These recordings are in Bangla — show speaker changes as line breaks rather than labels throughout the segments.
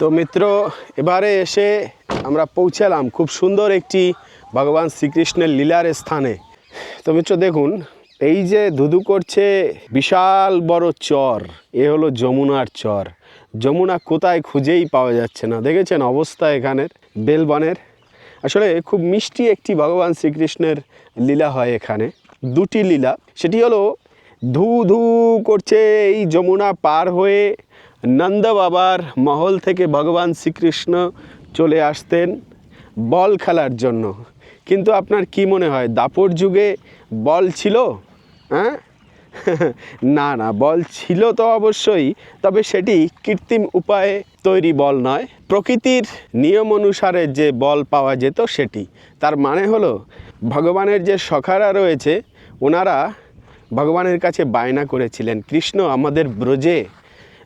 তো মিত্র, এবারে এসে আমরা পৌঁছালাম খুব সুন্দর একটি ভগবান শ্রীকৃষ্ণের লীলার স্থানে। তো মিত্র, দেখুন, এই যে ধুধু করছে বিশাল বড় চর, এ হলো যমুনার চর। যমুনা কোথায় খুঁজেই পাওয়া যাচ্ছে না। দেখেছেন অবস্থা এখানের, বেলবনের। আসলে খুব মিষ্টি একটি ভগবান শ্রীকৃষ্ণের লীলা হয় এখানে, দুটি লীলা। সেটি হলো ধু ধু করছে এই যমুনা পার হয়ে নন্দ বাবার মহল থেকে ভগবান শ্রীকৃষ্ণ চলে আসতেন বল খেলার জন্য। কিন্তু আপনার কি মনে হয়, দাপর যুগে বল ছিল? হ্যাঁ? না না, বল ছিল তো অবশ্যই, তবে সেটি কৃত্রিম উপায়ে তৈরি বল নয়। প্রকৃতির নিয়ম অনুসারে যে বল পাওয়া যেত সেটি। তার মানে হলো, ভগবানের যে সখারা রয়েছে, ওনারা ভগবানের কাছে বায়না করেছিলেন, কৃষ্ণ, আমাদের ব্রজে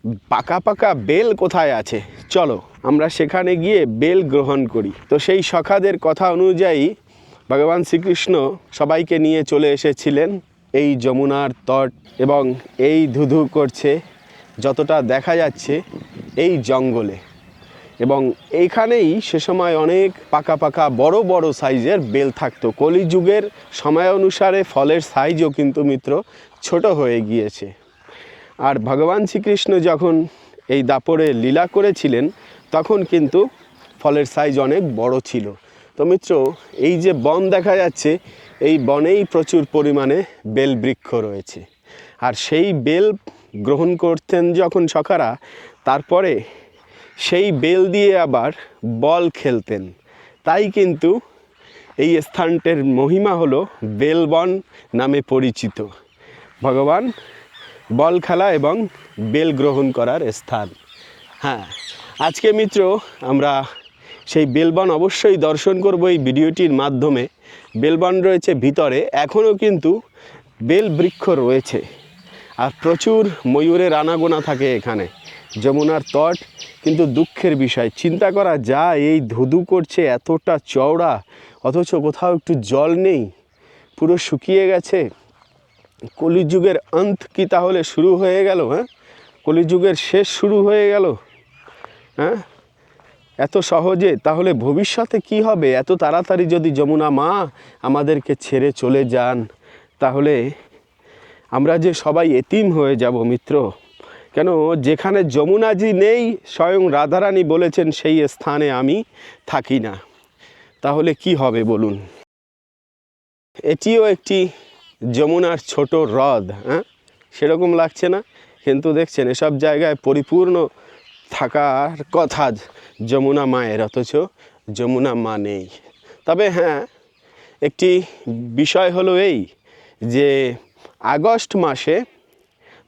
পাকা পাকা বেল কোথায় আছে? চলো, আমরা সেখানে গিয়ে বেল গ্রহণ করি। তো সেই সখাদের কথা অনুযায়ী ভগবান শ্রীকৃষ্ণ সবাইকে নিয়ে চলে এসেছিলেন এই যমুনার তট এবং এই ধুধু করছে, যতটা দেখা যাচ্ছে এই জঙ্গলে। এবং এইখানেই সে সময় অনেক পাকা পাকা বড় বড় সাইজের বেল থাকতো। কলিযুগের সময় অনুসারে ফলের সাইজও কিন্তু মিত্র ছোট হয়ে গিয়েছে। আর ভগবান শ্রীকৃষ্ণ যখন এই দাপরে লীলা করেছিলেন, তখন কিন্তু ফলের সাইজ অনেক বড় ছিল। তো মিত্র, এই যে বন দেখা যাচ্ছে, এই বনেই প্রচুর পরিমাণে বেল বৃক্ষ রয়েছে। আর সেই বেল গ্রহণ করতেন যখন সখারা, তারপরে সেই বেল দিয়ে আবার বল খেলতেন। তাই কিন্তু এই স্থানটির মহিমা হলো বেলবন নামে পরিচিত। ভগবান বল খেলা এবং বেল গ্রহণ করার স্থান। হ্যাঁ আজকে মিত্র, আমরা সেই বেলবন অবশ্যই দর্শন করব এই ভিডিওটির মাধ্যমে। বেলবন রয়েছে ভিতরে, এখনও কিন্তু বেল বৃক্ষ রয়েছে। আর প্রচুর ময়ূরের আনাগোনা থাকে এখানে। যমুনার তট কিন্তু দুঃখের বিষয়। চিন্তা করা যা এই ধুধু করছে এতটা চওড়া, অথচ কোথাও একটু জল নেই। পুরো শুকিয়ে গেছে। কলিযুগের অন্ত কি তাহলে শুরু হয়ে গেল হ্যাঁ? কলিযুগের শেষ শুরু হয়ে গেল হ্যাঁ? এত সহজে তাহলে ভবিষ্যতে কি হবে? এত তাড়াতাড়ি যদি যমুনা মা আমাদেরকে ছেড়ে চলে যান, তাহলে আমরা যে সবাই এতিম হয়ে যাব মিত্র। কেন? যেখানে যমুনাজি নেই, স্বয়ং রাধারানী বলেছেন সেই স্থানে আমি থাকি না। তাহলে কি হবে বলুন? এটিও একটি যমুনার ছোট হ্রদ হ্যাঁ? সেরকম লাগছে না? কিন্তু দেখছেন, এসব জায়গায় পরিপূর্ণ থাকার কথা যমুনা মায়ের, অথচ যমুনা মা নেই। তবে হ্যাঁ একটি বিষয় হলো এই যে, আগস্ট মাসে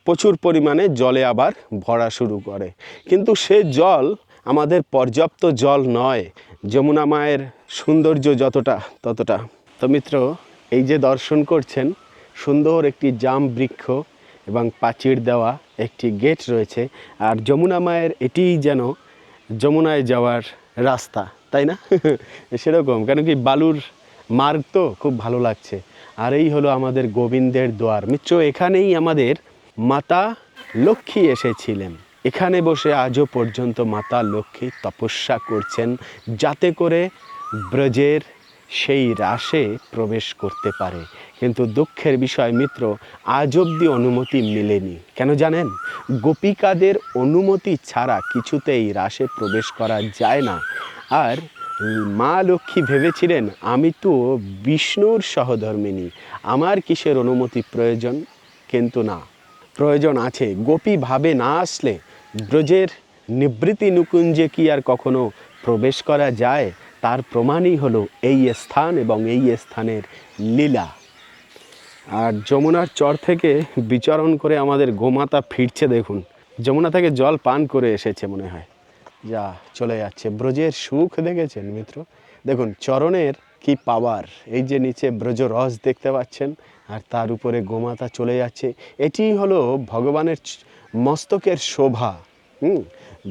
প্রচুর পরিমাণে জলে আবার ভরা শুরু করে। কিন্তু সে জল আমাদের পর্যাপ্ত জল নয়। যমুনা মায়ের সৌন্দর্য যতটা, ততটা। তো মিত্র, এই যে দর্শন করছেন সুন্দর একটি জাম বৃক্ষ এবং প্রাচীর দেওয়া একটি গেট রয়েছে। আর যমুনা মায়ের এটিই যেন যমুনায় যাওয়ার রাস্তা, তাই না? সেরকম, কেন কি বালুর মার্গ তো খুব ভালো লাগছে। আর এই হলো আমাদের গোবিন্দের দোয়ার। মিত্র এখানেই আমাদের মাতা লক্ষ্মী এসেছিলেন। এখানে বসে আজও পর্যন্ত মাতা লক্ষ্মী তপস্যা করছেন, যাতে করে ব্রজের সেই রাসে প্রবেশ করতে পারে। কিন্তু দুঃখের বিষয় মিত্র, আজ অবধি অনুমতি মেলেনি। কেন জানেন? গোপিকাদের অনুমতি ছাড়া কিছুতেই রাসে প্রবেশ করা যায় না। আর মা লক্ষ্মী ভেবেছিলেন, আমি তো বিষ্ণুর সহধর্মিনী, আমার কিসের অনুমতি প্রয়োজন? কিন্তু না, প্রয়োজন আছে। গোপী ভাবে না আসলে ব্রজের নিবৃত্তি নুকুঞ্জে কি আর কখনো প্রবেশ করা যায়? তার প্রমাণই হলো এই স্থান এবং এই স্থানের লীলা। আর যমুনার চর থেকে বিচরণ করে আমাদের গোমাতা ফিরছে দেখুন। যমুনা থেকে জল পান করে এসেছে মনে হয়। যা চলে যাচ্ছে। ব্রজের সুখ দেখেছেন মিত্র? দেখুন, চরণের কি পাওয়ার? এই যে নিচে ব্রজ রস দেখতে পাচ্ছেন, আর তার উপরে গোমাতা চলে যাচ্ছে। এটি হলো ভগবানের মস্তকের শোভা। হুম?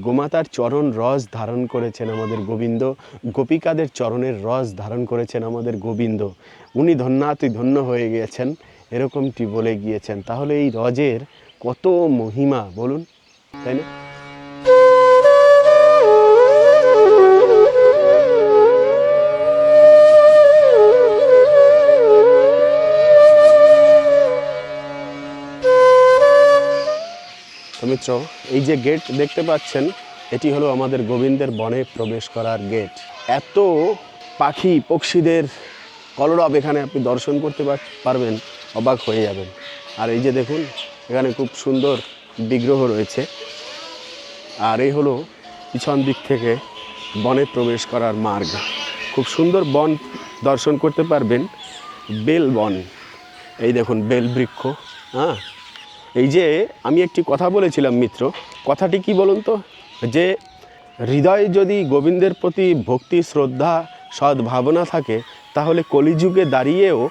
গোমাতার চরণ রস ধারণ করেছেন আমাদের গোবিন্দ, গোপিকাদের চরণের রস ধারণ করেছেন আমাদের গোবিন্দ। উনি ধন্যাতি ধন্য হয়ে গিয়েছেন, এরকমটি বলে গিয়েছেন। তাহলে এই রজের কত মহিমা, বলুন। তাই না? মিত্র এই যে গেট দেখতে পাচ্ছেন, এটি হলো আমাদের গোবিন্দের বনে প্রবেশ করার গেট এত পাখি পক্ষীদের কলরব এখানে আপনি দর্শন করতে পার- পারবেন, অবাক হয়ে যাবেন। আর এই যে দেখুন, এখানে খুব সুন্দর বিগ্রহ রয়েছে। আর এই হলো পিছন দিক থেকে বনে প্রবেশ করার মার্গ। খুব সুন্দর বন দর্শন করতে পারবেন, বেল বন। এই দেখুন, বেল বৃক্ষ হ্যাঁ? এই যে আমি একটি কথা বলেছিলাম, মিত্র। কথাটি কি বলুন তো? যে হৃদয় যদি গোবিন্দের প্রতি ভক্তি, শ্রদ্ধা, সদ্ভাবনা থাকে, তাহলে কলিযুগে দাঁড়িয়েও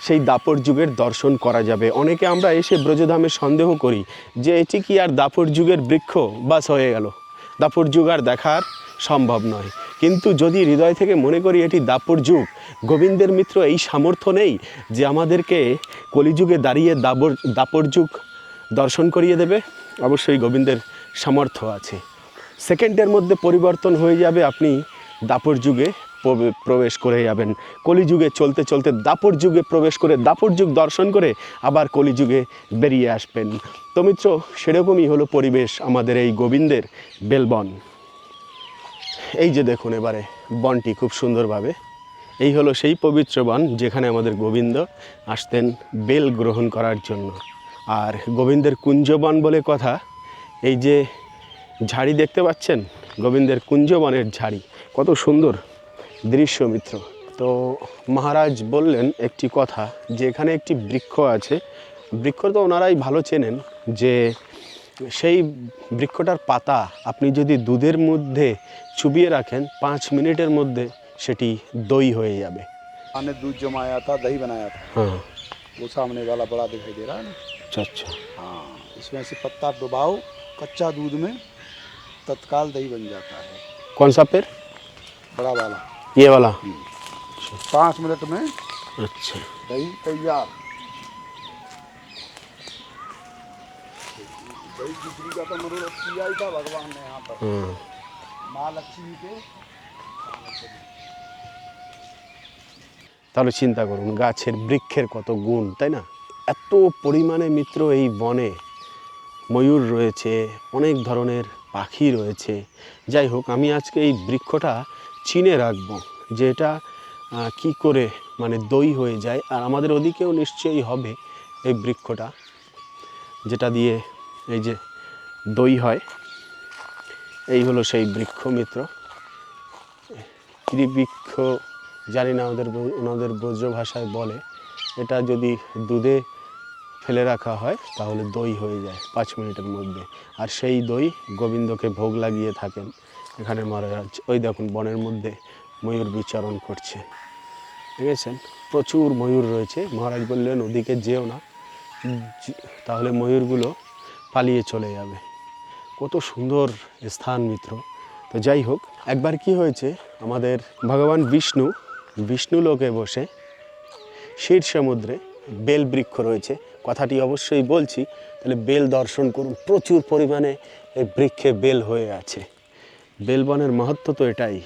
সেই দাপর যুগের দর্শন করা যাবে। অনেকে আমরা এসে ব্রজধামে সন্দেহ করি যে এটি কি আর দাপর যুগের বৃক্ষ বাস হয়ে গেল। দাপর যুগ আর দেখার সম্ভব নয়। কিন্তু যদি হৃদয় থেকে মনে করি এটি দাপর যুগ, গোবিন্দের মিত্র এই সামর্থ্য নেই যে আমাদেরকে কলিযুগে দাঁড়িয়ে দাবর, দাপর যুগ দর্শন করিয়ে দেবে, অবশ্যই গোবিন্দের সামর্থ্য আছে। সেকেন্ডের মধ্যে পরিবর্তন হয়ে যাবে, আপনি দাপর যুগে প্রবে- প্রবেশ করে যাবেন। কলিযুগে চলতে চলতে দাপর যুগে প্রবেশ করে, দাপর যুগ দর্শন করে আবার কলিযুগে বেরিয়ে আসবেন। তো মিত্র, সেরকমই হলো পরিবেশ আমাদের এই গোবিন্দের বেলবন। এই যে দেখুন এবারে, বনটি খুব সুন্দরভাবে। এই হলো সেই পবিত্র বন যেখানে আমাদের গোবিন্দ আসতেন বেল গ্রহণ করার জন্য। আর গোবিন্দের কুঞ্জবন বলে কথা এই যে ঝাড়ি দেখতে পাচ্ছেন গোবিন্দের কুঞ্জবনের ঝাড়ি কত সুন্দর দৃশ্য মিত্র তো মহারাজ বললেন একটি কথা যে এখানে একটি বৃক্ষ আছে বৃক্ষ তো ওনারাই ভালো চেনেন যে সেই বৃক্ষটার পাতা আপনি যদি দুধের মধ্যে চুবিয়ে রাখেন পাঁচ মিনিটের মধ্যে সেটি দই হয়ে যাবে
हमने दूध जमाया था दही बनाया था
হ্যাঁ
वो सामने वाला बड़ा दिखाई दे रहा है ना
আচ্ছা আচ্ছা
हाँ इसमें से पत्ता डुबाओ कच्चा दूध में तत्काल दही बन जाता है
कौन सा पेड़
बड़ा वाला
ये वाला
पाँच मिनट में
अच्छा
दही तैयार दही खिचड़ी का तो मनोरथ किया ही था भगवान ने यहाँ पर
हाँ
माँ लक्ष्मी के
তাহলে চিন্তা করুন গাছের বৃক্ষের কত গুণ তাই না এত পরিমাণে মিত্র এই বনে। ময়ূর রয়েছে, অনেক ধরনের পাখি রয়েছে। যাই হোক, আমি আজকে এই বৃক্ষটা চিনে রাখব, যে এটা কি করে মানে দই হয়ে যায়, আর আমাদের ওদিকেও নিশ্চয়ই হবে এই বৃক্ষটা, যেটা দিয়ে এই যে দই হয়। এই হলো সেই বৃক্ষ মিত্র। বৃক্ষ জানি না ওদের ওনাদের ব্রজ ভাষায় বলে। এটা যদি দুধে ফেলে রাখা হয়, তাহলে দই হয়ে যায় পাঁচ মিনিটের মধ্যে। আর সেই দই গোবিন্দকে ভোগ লাগিয়ে থাকেন এখানে মহারাজ। ওই দেখুন বনের মধ্যে ময়ূর বিচরণ করছে। দেখেছেন? প্রচুর ময়ূর রয়েছে। মহারাজ বললেন, ওদিকে যেও না। তাহলে ময়ূরগুলো পালিয়ে চলে যাবে। কত সুন্দর স্থান মিত্র। তো যাই হোক, একবার কি হয়েছে, আমাদের ভগবান বিষ্ণু বিষ্ণু লোকে বসে ক্ষীর সমুদ্রে বেল বৃক্ষ রয়েছে। কথাটি অবশ্যই বলছি, তাহলে বেল দর্শন করুন। প্রচুর পরিমাণে এই বৃক্ষে বেল হয়ে আছে। বেলবনের মহত্ব তো এটাই।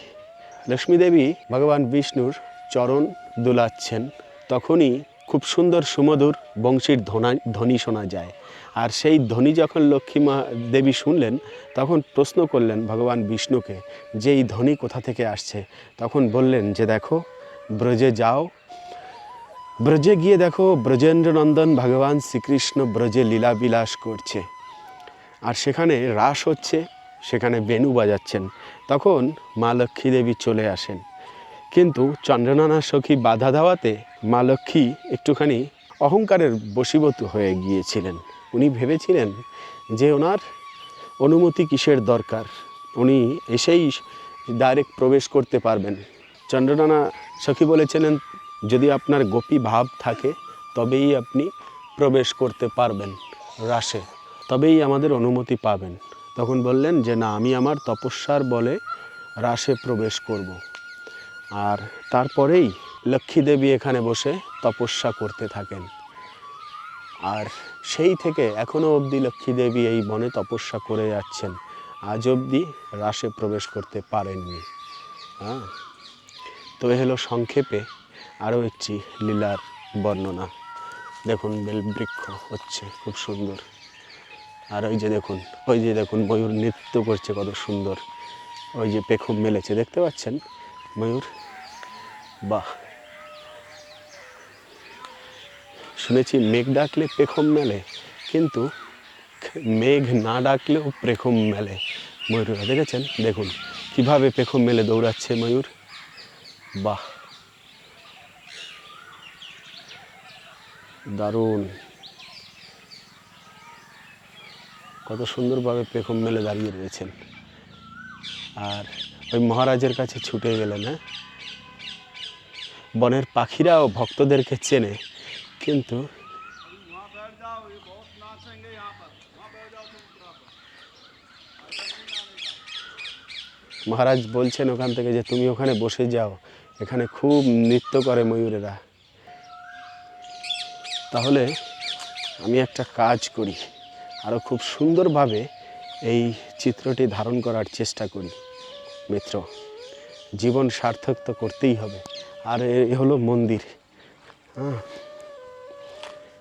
লক্ষ্মী দেবী ভগবান বিষ্ণুর চরণ দুলাচ্ছেন, তখনই খুব সুন্দর সুমধুর বংশীর ধনা ধ্বনি শোনা যায়। আর সেই ধ্বনি যখন লক্ষ্মী মা দেবী শুনলেন, তখন প্রশ্ন করলেন ভগবান বিষ্ণুকে, যে এই ধ্বনি কোথা থেকে আসছে? তখন বললেন যে দেখো, ব্রজে যাও ব্রজে গিয়ে দেখো ব্রজেন্দ্রনন্দন ভগবান শ্রীকৃষ্ণ ব্রজে লীলা বিলাস করছে। আর সেখানে রাস হচ্ছে, সেখানে বেণু বাজাচ্ছেন। তখন মা লক্ষ্মী দেবী চলে আসেন। কিন্তু চন্দ্রনানা সখী বাধা দেওয়াতে মা লক্ষ্মী একটুখানি অহংকারের বশীভূত হয়ে গিয়েছিলেন। উনি ভেবেছিলেন যে ওনার অনুমতি কিসের দরকার? উনি এসেই ডাইরেক্ট প্রবেশ করতে পারবেন। চন্দ্রনানা সখী বলেছিলেন যদি আপনার গোপী ভাব থাকে, তবেই আপনি প্রবেশ করতে পারবেন রাসে তবেই আমাদের অনুমতি পাবেন। তখন বললেন যে, না, আমি আমার তপস্যার বলে রাসে প্রবেশ করব। আর তারপরেই লক্ষ্মী দেবী এখানে বসে তপস্যা করতে থাকেন। আর সেই থেকে এখনও অবধি লক্ষ্মী দেবী এই বনে তপস্যা করে যাচ্ছেন। আজ অবধি রাসে প্রবেশ করতে পারেননি। হ্যাঁ? তো এ হলো সংক্ষেপে আরও একটি লীলার বর্ণনা। দেখুন বেল বৃক্ষ হচ্ছে, খুব সুন্দর। আর ওই যে দেখুন, ওই যে দেখুন, ময়ূর নৃত্য করছে কত সুন্দর। ওই যে পেখম মেলেছে, দেখতে পাচ্ছেন? ময়ূর? বাহ! শুনেছি, মেঘ ডাকলে পেখম মেলে, কিন্তু মেঘ না ডাকলেও পেখম মেলে। ময়ূররা দেখেছেন? দেখুন, কীভাবে পেখম মেলে দৌড়াচ্ছে ময়ূর। বাহ! দারুণ। কত সুন্দরভাবে পেখম মেলে দাঁড়িয়ে রয়েছেন। আর ওই মহারাজের কাছে ছুটে গেলেন হ্যাঁ? বনের পাখিরাও ভক্তদেরকে চেনে, কিন্তু মহারাজ বলছেন ওখান থেকে যে, তুমি ওখানে বসে যাও। এখানে খুব নৃত্য করে ময়ূরেরা। তাহলে আমি একটা কাজ করি আরও খুব সুন্দরভাবে এই চিত্রটি ধারণ করার চেষ্টা করি, মিত্র। জীবন সার্থক তো করতেই হবে। আর এ হলো মন্দির। হ্যাঁ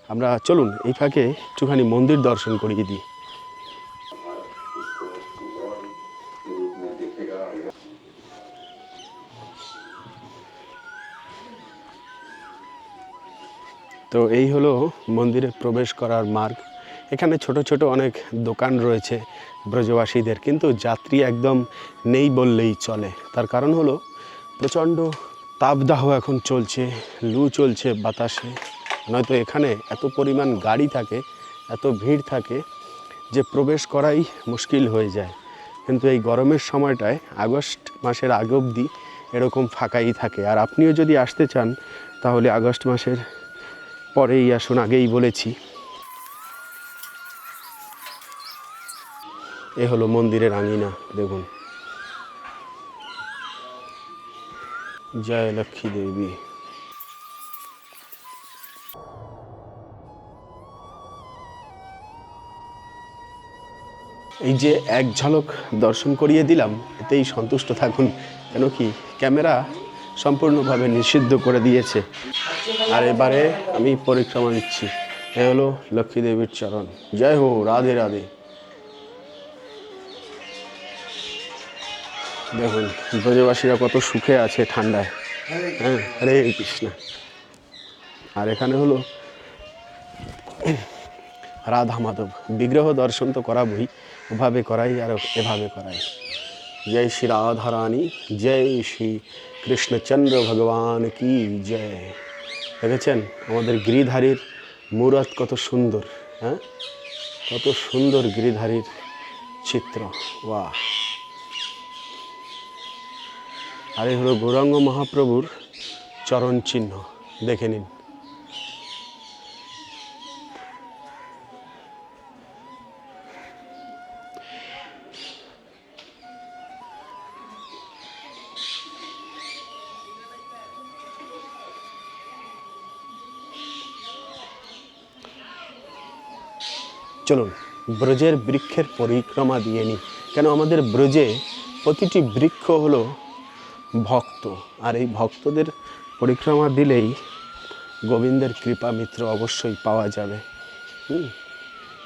আমরা চলুন, এই ফাঁকে একটুখানি মন্দির দর্শন করিয়ে দিই। তো এই হলো মন্দিরে প্রবেশ করার মার্গ। এখানে ছোট ছোট অনেক দোকান রয়েছে ব্রজবাসীদের, কিন্তু যাত্রী একদম নেই বললেই চলে। তার কারণ হলো প্রচণ্ড তাপদাহ এখন চলছে, লু চলছে বাতাসে। নয়তো এখানে এত পরিমাণ গাড়ি থাকে, এত ভিড় থাকে যে প্রবেশ করাই মুশকিল হয়ে যায়। কিন্তু এই গরমের সময়টায় আগস্ট মাসের আগ অবধি এরকম ফাঁকাই থাকে। আর আপনিও যদি আসতে চান, তাহলে আগস্ট মাসের পরেই আসুন, আগেই বলেছি। এ হলো মন্দিরের আঙিনা দেখুন। জয় লক্ষ্মী দেবী। এই যে এক ঝলক দর্শন করিয়ে দিলাম, এতেই সন্তুষ্ট থাকুন। কেন কি, ক্যামেরা সম্পূর্ণভাবে নিষিদ্ধ করে দিয়েছে। আর এবারে আমি পরিক্রমা দিচ্ছি এ হলো লক্ষ্মী দেবীর চরণ। জয় হো, রাধে রাধে। দেখুন, ব্রজবাসীরা কত সুখে আছে ঠান্ডায়। হ্যাঁ হরে কৃষ্ণ। আর এখানে হলো রাধা মাধব। বিগ্রহ দর্শন তো করাবই। ওভাবে করাই আর এভাবে করাই। জয় শ্রী রাধা রানী জয় শ্রী কৃষ্ণচন্দ্র ভগবান কি জয়। দেখেছেন? আমাদের গিরিধারীর মূরত কত সুন্দর হ্যাঁ? কত সুন্দর গিরিধারীর চিত্র, বাহ! আর এই হলো গৌরাঙ্গ মহাপ্রভুর চরণ চিহ্ন দেখে নিন। চলুন, ব্রজের বৃক্ষের পরিক্রমা দিয়ে নিই। কেন আমাদের ব্রজে প্রতিটি বৃক্ষ হলো ভক্ত, আর এই ভক্তদের পরিক্রমা দিলেই গোবিন্দের কৃপা মিত্র অবশ্যই পাওয়া যাবে। হুম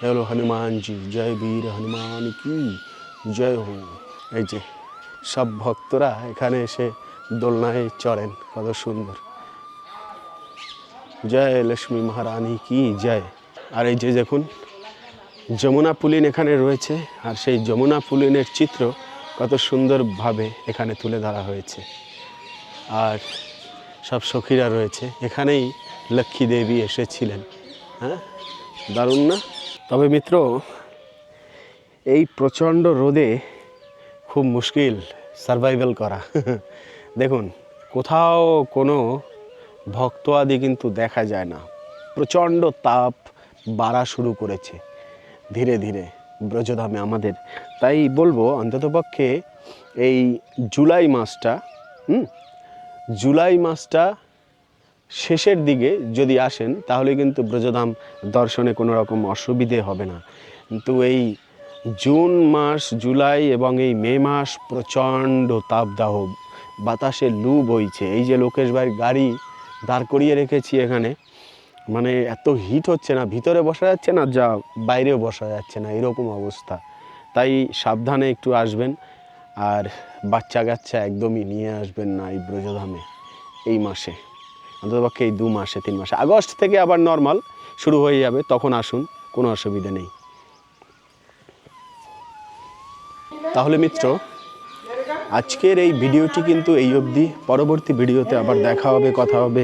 হলো হনুমানজি, জয় বীর হনুমান কি, জয় হো। এই যে, সব ভক্তরা এখানে এসে দোলনায় চড়েন, কত সুন্দর। জয় লক্ষ্মী মহারানী কি, জয়। আর এই যে দেখুন যমুনা পুলিন এখানে রয়েছে, আর সেই যমুনা পুলিনের চিত্র কত সুন্দরভাবে এখানে তুলে ধরা হয়েছে। আর সব সখীরা রয়েছে, এখানেই লক্ষ্মী দেবী এসেছিলেন। হ্যাঁ? দারুণ না? তবে মিত্র, এই প্রচণ্ড রোদে খুব মুশকিল সারভাইভাল করা। দেখুন, কোথাও কোনো ভক্ত আদি কিন্তু দেখা যায় না। প্রচণ্ড তাপ, বাড়া শুরু করেছে। ধীরে ধীরে ব্রজধামে আমাদের। তাই বলব অন্ততপক্ষে এই জুলাই মাসটা, হুম, জুলাই মাসটা শেষের দিকে যদি আসেন, তাহলে কিন্তু ব্রজধাম দর্শনে কোনো রকম অসুবিধে হবে না। কিন্তু এই জুন মাস, জুলাই এবং এই মে মাস প্রচণ্ড তাপদাহ, বাতাসে লু বইছে। এই যে লোকেশ ভাইয়ের গাড়ি দাঁড় করিয়ে রেখেছি এখানে মানে এত হিট হচ্ছে না, ভিতরে বসা যাচ্ছে না, যা বাইরেও বসা যাচ্ছে না, এরকম অবস্থা। তাই সাবধানে একটু আসবেন, আর বাচ্চা কাচ্চা একদমই নিয়ে আসবেন না এই ব্রজধামে এই মাসে। অন্ততপক্ষে এই দু মাসে, তিন মাসে। আগস্ট থেকে আবার নর্মাল শুরু হয়ে যাবে, তখন আসুন, কোনো অসুবিধা নেই। তাহলে মিত্র, আজকের এই ভিডিওটি কিন্তু এই অবধি। পরবর্তী ভিডিওতে আবার দেখা হবে, কথা হবে।